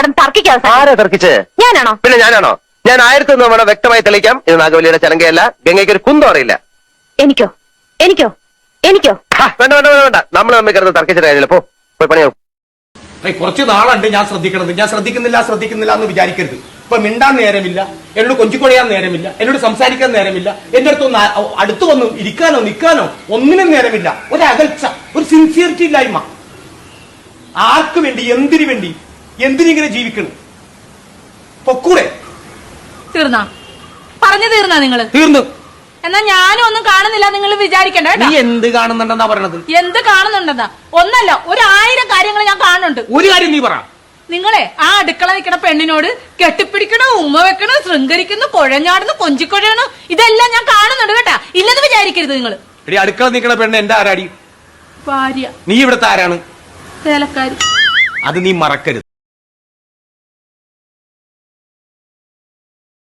കിടന്ന് തർക്കിക്കാതെ സാർ. ആരാ തർക്കിച്ച്? ഞാനാണോ? പിന്നെ ഞാനാണോ? ഞാൻ ആയിരത്തി ഒന്ന് വേണം വ്യക്തമായി തെളിയിക്കാം. ഇത് നാഗവല്ലിയുടെ ചലങ്കയല്ല. ഗംഗയ്ക്ക് ഒരു കുന്തം അറിയില്ല. എനിക്കോ? എനിക്കോ? എനിക്കോ? വേണ്ട വേണ്ട വേണ്ട, വേണ്ട. നമ്മൾ തമ്മിൽ കിടന്ന് തർക്കിച്ചിട്ട് കാര്യമില്ല. പോ പോയി കുറച്ച് നാളുണ്ട് ഞാൻ ശ്രദ്ധിക്കണത്. ഞാൻ ശ്രദ്ധിക്കുന്നില്ല ശ്രദ്ധിക്കുന്നില്ല എന്ന് വിചാരിക്കരുത്. ഇപ്പൊ മിണ്ടാൻ നേരമില്ല. എന്നോട് കൊഞ്ചിക്കൊഴയാൻ നേരമില്ല. എന്നോട് സംസാരിക്കാൻ നേരമില്ല. എന്റെ അടുത്ത് ഒന്ന് ആ- അടുത്ത് വന്ന് ഇരിക്കാനോ നിൽക്കാനോ ഒന്നിനും നേരമില്ല. ഒരു അകൽച്ച ഒരു സിൻസിയറിറ്റി ഇല്ലായ്മ. ആർക്ക് വേണ്ടി എന്തിനു വേണ്ടി എന്തിനിങ്ങനെ ജീവിക്കണം? പൊക്കൂടെ. തീർന്നാ? പറഞ്ഞു തീർന്നാ നിങ്ങൾ? തീർന്നു. എന്നാ ഞാനും ഒന്നും കാണുന്നില്ല നിങ്ങൾ വിചാരിക്കണ്ട നീ എന്ത് കാണുന്നുണ്ടെന്നാ പറയണത്? എന്ത് കാണുന്നുണ്ടെന്നാ? ഒന്നല്ല ഒരു ആയിരം കാര്യങ്ങൾ ഞാൻ കാണുന്നുണ്ട്. ഒരു കാര്യം നീ പറ. നിങ്ങളെ ആ അടുക്കള നിൽക്കുന്ന പെണ്ണിനോട് കെട്ടിപ്പിടിക്കണു ഉമ്മ വെക്കണു ശൃംഗരിക്കുന്നു കുഴഞ്ഞാടുന്നു കൊഞ്ചിക്കൊഴയണു ഇതെല്ലാം ഞാൻ കാണുന്നുണ്ട് കേട്ടാ. ഇല്ലെന്ന് വിചാരിക്കരുത് നിങ്ങൾ എടി അടുക്കള നിൽക്കണ പെണ്ണ് എന്റെ ആരാടി? ഭാര്യ. നീ ഇവിടുത്തെ ആരാണ്? തേലക്കാരി അത് നീ മറക്കരുത്.